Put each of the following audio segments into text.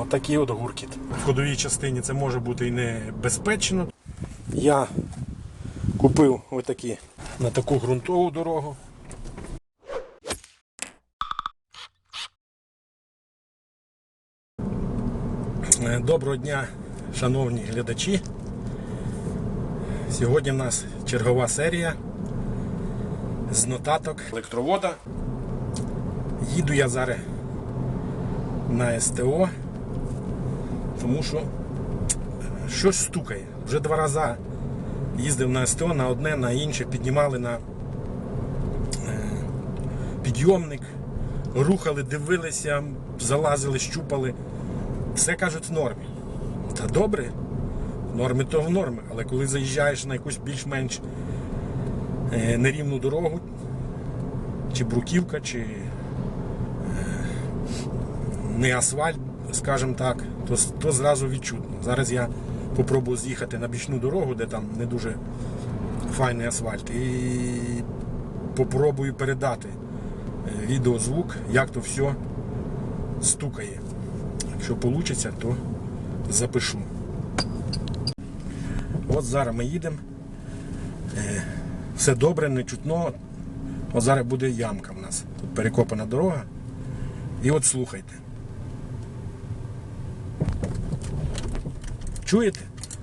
Отакий от гуркіт. В ходовій частині це може бути і небезпечно. Я купив отакі на таку ґрунтову дорогу. Е, Доброго дня, шановні глядачі. Сьогодні в нас чергова серія з нотаток електровода. Їду я зараз на СТО, тому що щось стукає. Вже два рази їздив на СТО, на одне, на інше, піднімали на е, підйомник, рухали, дивилися, залазили, щупали. Все кажуть в нормі. Та добре, в нормі то в нормі, але коли заїжджаєш на якусь більш-менш е, нерівну дорогу, чи бруківка, чи е, не асфальт, скажімо так, то, то зразу відчутно. Зараз я попробую з'їхати на бічну дорогу, де там не дуже файний асфальт, і попробую передати е, відеозвук, як то все стукає. Якщо вийде, то запишу. От зараз ми їдемо. Е, Все добре, не чутно. От зараз буде ямка в нас. Тут перекопана дорога. І от слухайте. Чуєте?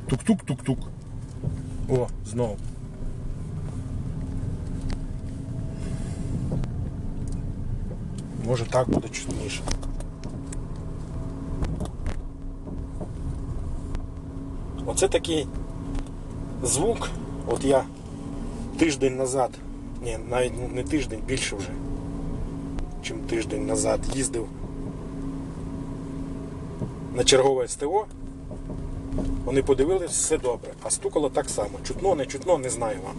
Тук-тук-тук-тук. О, знову. Може так буде чутніше. Оце такий звук. От я тиждень назад, ні, навіть не тиждень, більше вже, чим тиждень назад їздив на чергове СТО. Вони подивились, все добре. А стукало так само. Чутно, не чутно, не знаю вам.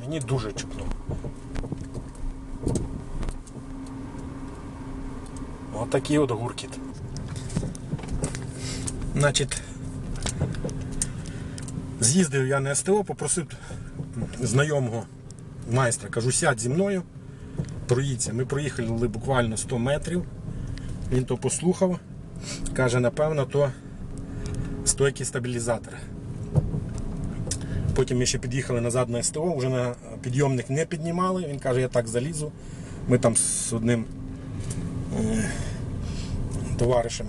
Мені дуже чутно. Отакий от гуркіт. Значить, з'їздив я на СТО, попросив знайомого майстра, кажу, сядь зі мною, проїдься. Ми проїхали буквально 100 метрів. Він то послухав, каже, напевно, то стойки стабілізатора. Потім ми ще під'їхали назад на СТО, вже на підйомник не піднімали. Він каже, я так залізу. Ми там з одним е, товаришем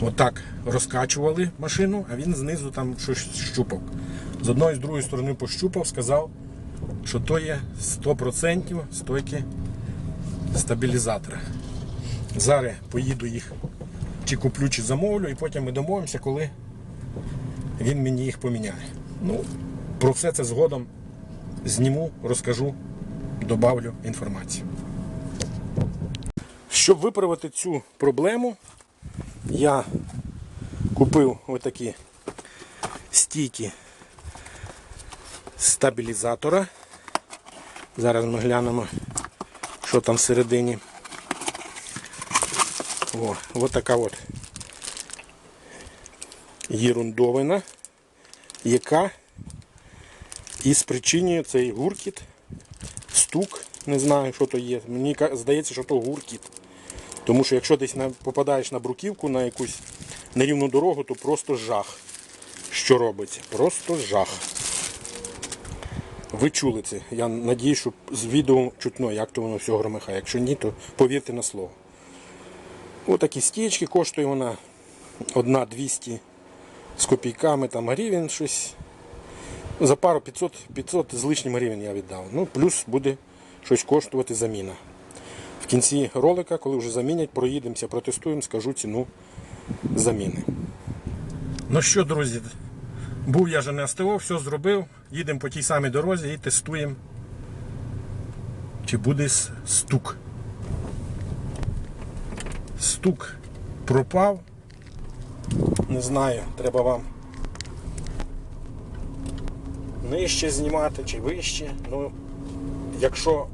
отак розкачували машину, а він знизу там щось щупав. З одної з другої сторони пощупав, сказав, що то є 100% стойки стабілізатора. Зараз поїду їх чи куплю, чи замовлю, і потім ми домовимося, коли він мені їх поміняє. Ну, про все це згодом зніму, розкажу, добавлю інформацію. Щоб виправити цю проблему, я купив отакі стійки стабілізатора. Зараз ми глянемо, що там всередині. О, от така от єрундовина, яка і спричинює цей гуркіт, стук, не знаю, що то є. Мені здається, що то гуркіт. Тому що якщо десь попадаєш на бруківку на якусь нерівну дорогу, то просто жах. Що робиться? Просто жах. Ви чули це. Я надію, що з відео чутно, як то воно все громихає. Якщо ні, то повірте на слово. Отакі стічки коштує вона одна 200 з копійками там гривень щось. За пару 500, 500 з лишнім гривень я віддав. Ну, плюс буде щось коштувати заміна. В кінці ролика, коли вже замінять, проїдемося, протестуємо, скажу ціну заміни. Ну що, друзі, був я вже на СТО, все зробив. Їдемо по тій самій дорозі і тестуємо, чи буде стук. Стук пропав. Не знаю, треба вам нижче знімати чи вище. Ну, якщо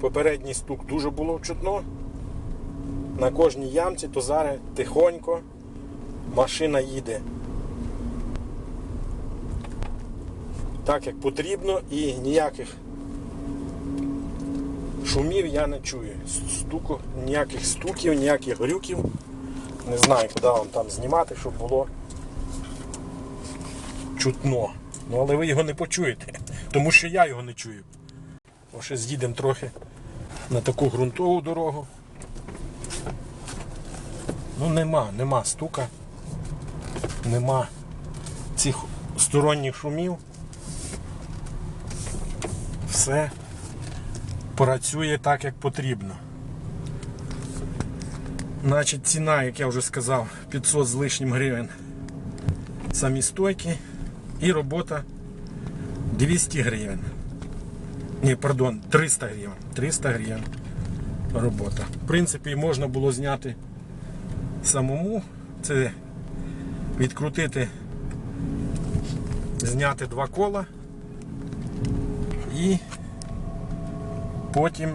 попередній стук дуже було чутно. На кожній ямці, то зараз тихонько машина їде. Так як потрібно і ніяких шумів я не чую. Стуку, ніяких стуків, ніяких грюків. Не знаю, куди вам там знімати, щоб було чутно. Ну, але ви його не почуєте, тому що я його не чую. О, ще з'їдемо трохи на таку ґрунтову дорогу. Ну нема, нема стука, нема цих сторонніх шумів. Все працює так, як потрібно. Значить, ціна, як я вже сказав, 500 з лишнім гривень самі стойки і робота 200 гривень. Ні, пардон, 300 гривень. 300 гривень робота. В принципі, можна було зняти самому. Це відкрутити, зняти два кола і потім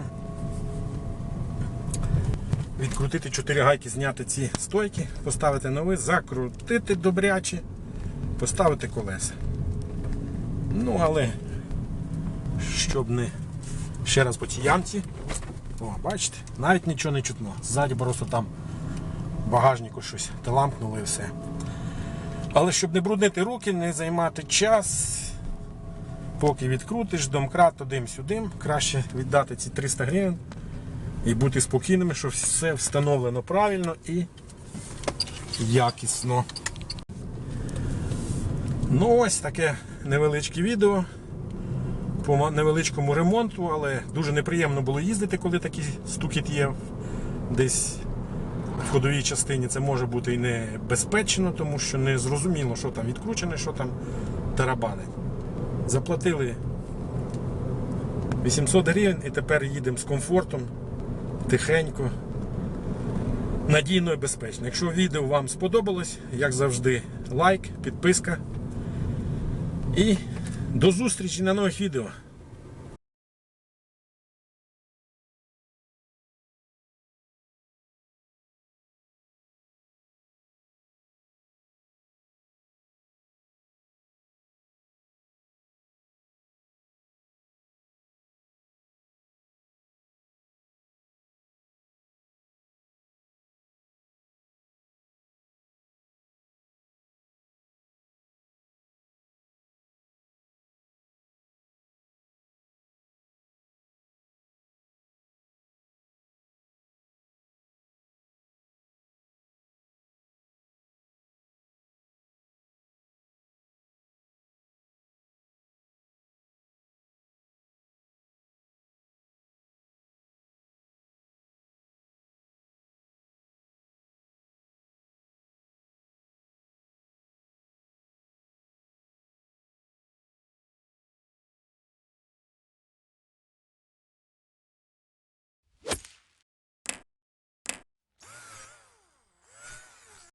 відкрутити чотири гайки, зняти ці стойки, поставити новий, закрутити добряче, поставити колеса. Ну, але щоб не ще раз по цій ямці. О, бачите, навіть нічого не чутно. Ззаді просто там багажнику щось таламкнуло і все. Але щоб не бруднити руки, не займати час, поки відкрутиш домкрат туди-сюди, краще віддати ці 300 гривень і бути спокійними, що все встановлено правильно і якісно. Ну ось таке невеличке відео по невеличкому ремонту, але дуже неприємно було їздити, коли такий стукіт є десь в ходовій частині. Це може бути і небезпечно, тому що не зрозуміло, що там відкручене, що там тарабанить. Заплатили 800 гривень і тепер їдемо з комфортом, тихенько, надійно і безпечно. Якщо відео вам сподобалось, як завжди, лайк, підписка. І до зустрічі на нових відео.